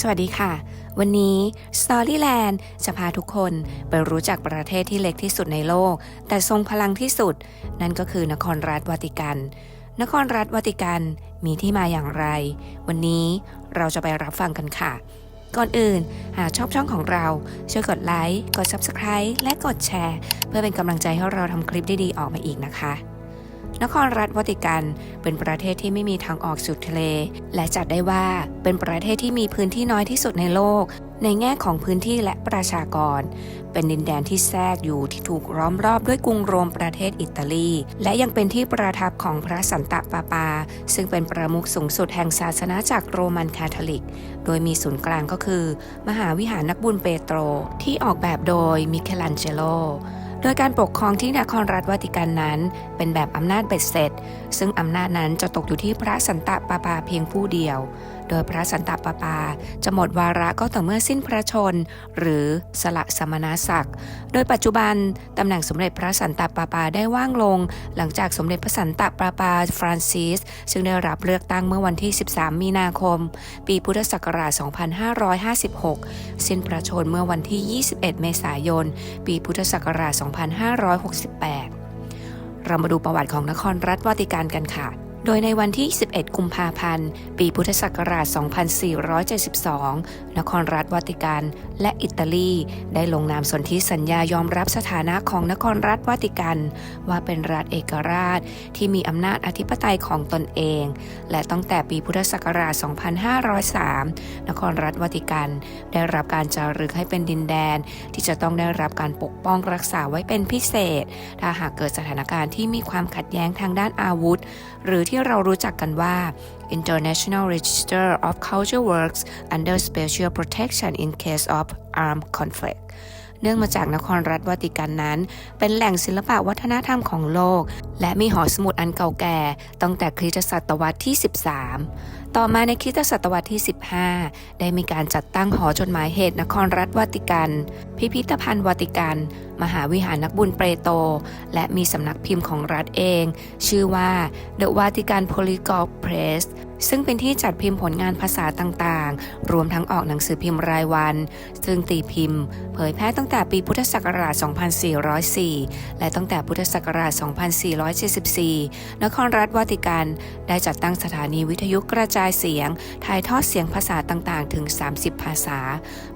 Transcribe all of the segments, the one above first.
สวัสดีค่ะ วันนี้ Storyland จะพาทุกคนไปรู้จักประเทศที่เล็กที่สุดในโลก แต่ทรงพลังที่สุด นั่นก็คือนครรัฐวาติกัน นครรัฐวาติกันมีที่มาอย่างไร วันนี้เราจะไปรับฟังกันค่ะ ก่อนอื่น หากชอบช่องของเรา ช่วยกดไลค์ กด Subscribe และกดแชร์ เพื่อเป็นกำลังใจให้เราทำคลิปดีๆออกมาอีกนะคะ นครรัฐวาติกัน เป็นประเทศที่ไม่มีทางออกสู่ทะเล และจัดได้ว่าเป็นประเทศที่มีพื้นที่น้อยที่สุดในโลก ในแง่ของพื้นที่และประชากร เป็นดินแดนที่แทรกอยู่ที่ถูกล้อมรอบด้วยกรุงโรมประเทศอิตาลี และยังเป็นที่ประทับของพระสันตะปาปา ซึ่งเป็นประมุขสูงสุดแห่งศาสนาจากรโรมันคาทอลิก โดยมีศูนย์กลางก็คือ มหาวิหารนักบุญเปโตรที่ออกแบบโดยมิเคลันเจโล ดยการปกครองที่นครรัฐวาติกันนั้น เป็นแบบอำนาจเบ็ดเสร็จ ซึ่งอำนาจนั้นจะตกอยู่ที่พระสันตะปาปาเพียงผู้เดียวโดยพระสันตะปาปา จะหมดวาระก็ต่อเมื่อสิ้นพระชน หรือสละสมณศักดิ์ โดยปัจจุบันตำแหน่งสมเด็จพระสันตะปาปาได้ว่างลง หลังจากสมเด็จพระสันตะปาปาฟรานซิสซึ่งได้รับเลือกตั้งเมื่อวันที่ 13 มีนาคม ปีพุทธศักราช 2556 สิ้นพระชนเมื่อวันที่ 21 เมษายน ปีพุทธศักราช 2568 เรามาดูประวัติของนครรัฐวาติกันกันค่ะ โดยในวันที่ 11 กุมภาพันธ์ ปีพุทธศักราช 2472 นครรัฐวาติกัน และอิตาลี ได้ลงนามสนธิสัญญายอมรับสถานะของนครรัฐวาติกัน ว่าเป็นรัฐเอกราชที่มีอำนาจอธิปไตยของตนเอง และตั้งแต่ปีพุทธศักราช 2503 นครรัฐวาติกัน ได้รับการจารึกให้เป็นดินแดน ที่จะต้องได้รับการปกป้องรักษาไว้เป็นพิเศษ ถ้าหากเกิดสถานการณ์ที่มีความขัดแย้งทางด้านอาวุธ หรือที่ที่เรารู้จักกันว่า International Register of Culture Works under Special Protection in Case of Armed Conflict เนื่องมาจากนครรัฐวาติกันนั้น เป็นแหล่งศิลปะวัฒนธรรมของโลก และมีหอสมุดอันเก่าแก่ตั้งแต่คริสตศตวรรษที่ 13 ต่อมาในคริสตศตวรรษที่ 15 ได้มีการจัดตั้งหอจดหมายเหตุนครรัฐวาติกัน พิพิธภัณฑ์วาติกันมหาวิหารนักบุญเปโต และมีสำนักพิมพ์ของรัฐเอง ชื่อว่า The Vatican Polyglot Press ซึ่งเป็นที่จัดพิมพ์ผลงานภาษาต่างๆ รวมทั้งออกหนังสือพิมพ์รายวัน ซึ่งตีพิมพ์ เผยแพร่ตั้งแต่ปีพุทธศักราช 2404 และตั้งแต่พุทธศักราช 2474 นครรัฐวาติกัน ได้จัดตั้งสถานีวิทยุกระจายเสียง ถ่ายทอดเสียงภาษาต่างๆ ถึง 30 ภาษา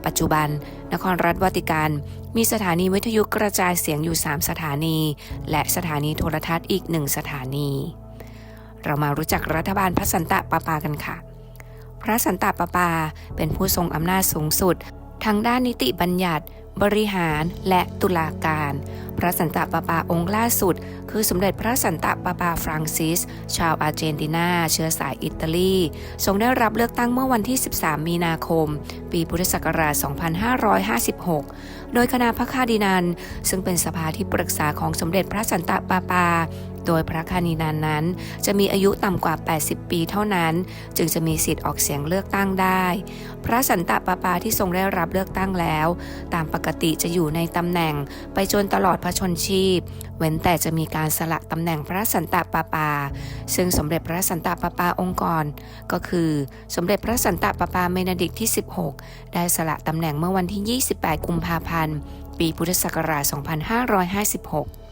ปัจจุบันนครรัฐวาติกัน มีสถานีวิทยุกระจายเสียงอยู่ 3 สถานี และสถานีโทรทัศน์อีกหนึ่งสถานี เรามารู้จักรัฐบาลพระสันตะปาปากันค่ะ พระสันตะปาปาเป็นผู้ทรงอำนาจสูงสุด ทั้งด้านนิติบัญญัติ บริหารและตุลาการ พระสันตะปาปาองค์ล่าสุด คือสมเด็จพระสันตะปาปาฟรังซิส ชาวอาร์เจนตินา เชื้อสายอิตาลี ทรงได้รับเลือกตั้งเมื่อวันที่ 13 มีนาคม ปีพุทธศักราช 2556 โดยคณะพระคาดินัน ซึ่งเป็นสภาที่ปรึกษาของสมเด็จพระสันตะปาปา โดยพระคานินันนั้น จะมีอายุต่ำกว่า 80 ปีเท่านั้น จึงจะมีสิทธิ์ออกเสียงเลือกตั้งได้ พระสันตะปาปาที่ทรงได้รับเลือกตั้งแล้ว ตามปกติจะอยู่ในตำแหน่งไปจนตลอดพระชนชีพ เว้นแต่จะมีการสละตำแหน่งพระสันตะปาปา ซึ่งสมเด็จพระสันตะปาปาองค์กร ก็คือสมเด็จพระสันตะปาปาเมนดิกที่ 16 ได้สละตำแหน่งเมื่อวันที่ 28 กุมภาพันธ์ ปีพุทธศักราช 2556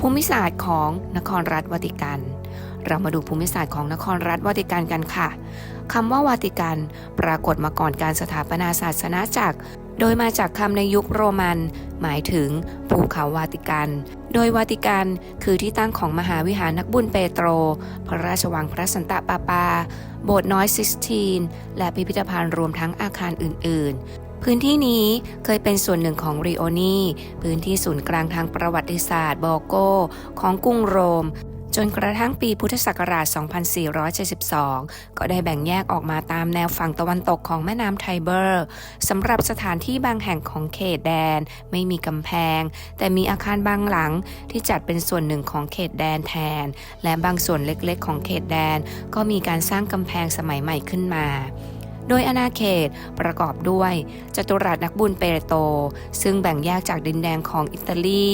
ภูมิศาสตร์ของนครรัฐวาติกัน เรามาดูภูมิศาสตร์ของนครรัฐวาติกันกันค่ะคำว่าวาติกันปรากฏมาก่อนการสถาปนาศาสนาจักร โดยมาจากคำในยุคโรมัน หมายถึงภูเขาวาติกัน โดยวาติกันคือที่ตั้งของมหาวิหารนักบุญเปโตร พระราชวังพระสันตะปาปา โบสถ์น้อยซิสตีน และพิพิธภัณฑ์รวมทั้งอาคารอื่น ๆ พื้นที่นี้เคยเป็นส่วนหนึ่งของริโอนีพื้นที่ศูนย์กลางทางประวัติศาสตร์บอโกของกรุงโรม จนกระทั่งปีพุทธศักราช 2472 ก็ได้แบ่งแยกออกมาตามแนวฝั่งตะวันตกของแม่น้ำไทเบอร์สำหรับสถานที่บางแห่งของเขตแดน ไม่มีกำแพง แต่มีอาคารบางหลังที่จัดเป็นส่วนหนึ่งของเขตแดนแทน และบางส่วนเล็กๆ ของเขตแดน ก็มีการสร้างกำแพงสมัยใหม่ขึ้นมา โดยอาณาเขตประกอบด้วยจัตุรัสนักบุญเปโตซึ่งแบ่งแยกจากดินแดนของอิตาลี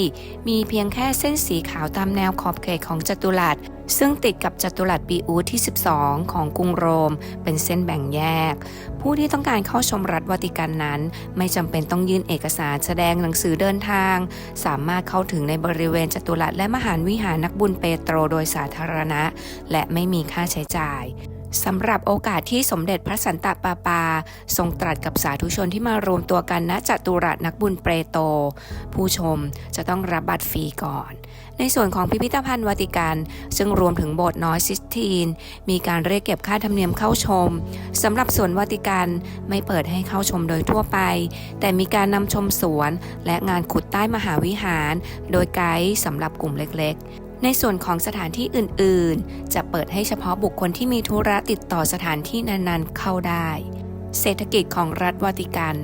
มีเพียงแค่เส้นสีขาวตามแนวขอบเขตของจัตุรัสซึ่งติดกับจัตุรัสปีอูที่ 12 ของกรุงโรม เป็นเส้นแบ่งแยก ผู้ที่ต้องการเข้าชมรัฐวาติกันนั้น ไม่จำเป็นต้องยื่นเอกสารแสดงหนังสือเดินทาง สามารถเข้าถึงในบริเวณจัตุรัสและมหาวิหารนักบุญเปโตรโดยสาธารณะ และไม่มีค่าใช้จ่าย สำหรับโอกาสที่สมเด็จพระสันตะปาปา ทรงตรัสกับสาธุชนที่มารวมตัวกันณจัตุรัสนักบุญเปโต ผู้ชมจะต้องรับบัตรฟรีก่อน ในส่วนของพิพิธภัณฑ์วาติกันซึ่งรวมถึงโบสถ์น้อยซิสตีน มีการเรียกเก็บค่าธรรมเนียมเข้าชมสำหรับสวนวาติกันไม่เปิดให้เข้าชมโดยทั่วไป แต่มีการนำชมสวนและงานขุดใต้มหาวิหาร โดยไกด์สำหรับกลุ่มเล็กๆ ในส่วนของสถานที่อื่นๆ จะเปิดให้เฉพาะบุคคลที่มีธุระติดต่อสถานที่นั้นๆ เข้าได้ เศรษฐกิจของรัฐวาติกัน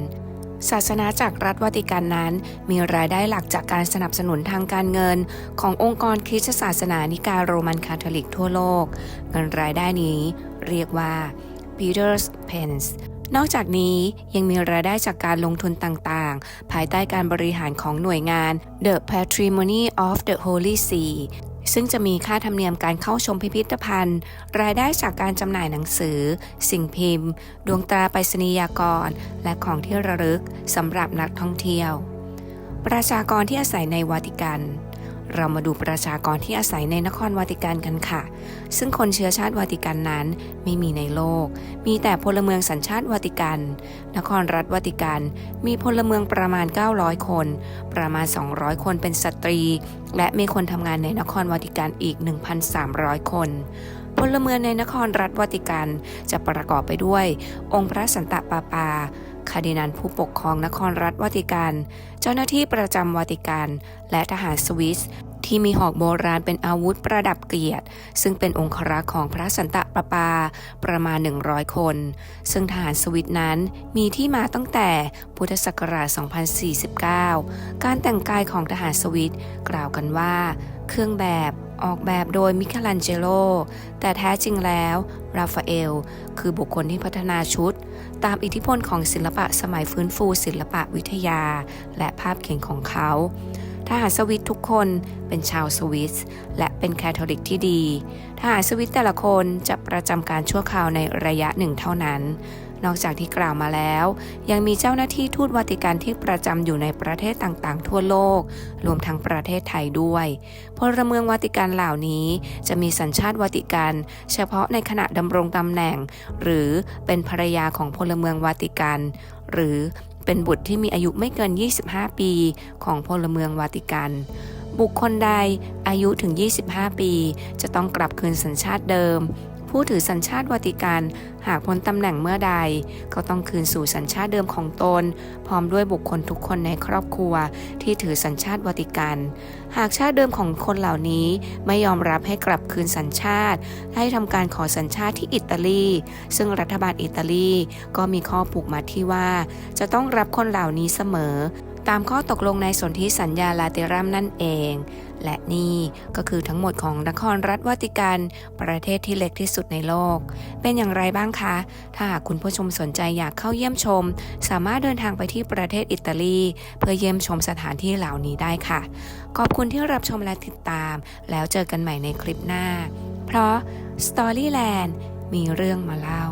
ศาสนาจากรัฐวาติกันนั้น มีรายได้หลักจากการสนับสนุนทางการเงิน ขององค์กรคริสตศาสนานิกายโรมันคาทอลิกทั่วโลก เงินรายได้นี้เรียกว่า Peter's Pence นอกจากนี้ยังมีรายได้จากการลงทุนต่างๆ ภายใต้การบริหารของหน่วยงาน The Patrimony of the Holy See ซึ่งจะมีค่าธรรมเนียมการเข้าชมพิพิธภัณฑ์ รายได้จากการจำหน่ายหนังสือ สิ่งพิมพ์ ดวงตราไปรษณียากร และของที่ระลึกสำหรับนักท่องเที่ยว ประชากรที่อาศัยในวาติกัน เรามาดูประชากรที่อาศัยในนครวาติกันกันค่ะ ซึ่งคนเชื้อชาติวาติกันนั้นไม่มีในโลก มีแต่พลเมืองสัญชาติวาติกัน นครรัฐวาติกัน มีพลเมืองประมาณ 900 คน ประมาณ 200 คนเป็นสตรี และมีคนทำงานในนครวาติกันอีก 1,300 คนพลเมืองในนครรัฐวาติกันจะประกอบไปด้วย องค์พระสันตะปาปา คาร์ดินัลผู้ปกครองนครรัฐวาติกัน เจ้าหน้าที่ประจำวาติกัน และทหารสวิสที่มีหอกโบราณเป็นอาวุธประดับเกียรติ ซึ่งเป็นองครักษ์ของพระสันตะปาปาประมาณ 100 คน ซึ่งทหารสวิสนั้นมีที่มาตั้งแต่พุทธศักราช 2049 การแต่งกายของทหารสวิสกล่าวกันว่า เครื่องแบบ ออกแบบโดยมิคาลันเจโล แต่แท้จริงแล้ว ราฟาเอล คือบุคคลที่พัฒนาชุด ตามอิทธิพลของศิลปะสมัยฟื้นฟูศิลปะวิทยา และภาพเขียนของเขาทหารสวิตทุกคนเป็นชาวสวิส และเป็นแคทอลิกที่ดี ทหารสวิตแต่ละคนจะประจำการชั่วคราวในระยะหนึ่งเท่านั้น นอกจากที่กล่าวมาแล้ว ยังมีเจ้าหน้าที่ทูตวาติกันที่ประจำอยู่ในประเทศต่างๆ ทั่วโลก รวมทั้งประเทศไทยด้วยพลเมืองวาติกันเหล่านี้ จะมีสัญชาติวาติกัน เฉพาะในขณะดำรงตำแหน่ง หรือเป็นภรรยาของพลเมืองวาติกัน หรือเป็นบุตรที่มีอายุไม่เกิน 25 ปีของพลเมืองวาติกันบุคคลใดอายุถึง 25 ปี จะต้องกลับคืนสัญชาติเดิม ผู้ถือสัญชาติวาติกัน หากพ้นตำแหน่งเมื่อใด ก็ต้องคืนสู่สัญชาติเดิมของตน พร้อมด้วยบุคคลทุกคนในครอบครัว ที่ถือสัญชาติวาติกัน หากชาติเดิมของคนเหล่านี้ไม่ยอมรับให้กลับคืนสัญชาติ ให้ทำการขอสัญชาติที่อิตาลี ซึ่งรัฐบาลอิตาลีก็มีข้อผูกมัดที่ว่า จะต้องรับคนเหล่านี้เสมอ ตามข้อตกลงในสนธิสัญญาลาเตรัมนั่นเอง และนี่ก็คือทั้งหมดของนครรัฐวาติกัน ประเทศที่เล็กที่สุดในโลก เป็นอย่างไรบ้างคะ ถ้าหากคุณผู้ชมสนใจอยากเข้าเยี่ยมชม สามารถเดินทางไปที่ประเทศอิตาลี เพื่อเยี่ยมชมสถานที่เหล่านี้ได้ค่ะ ขอบคุณที่รับชมและติดตาม แล้วเจอกันใหม่ในคลิปหน้า เพราะ Storyland มีเรื่องมาเล่า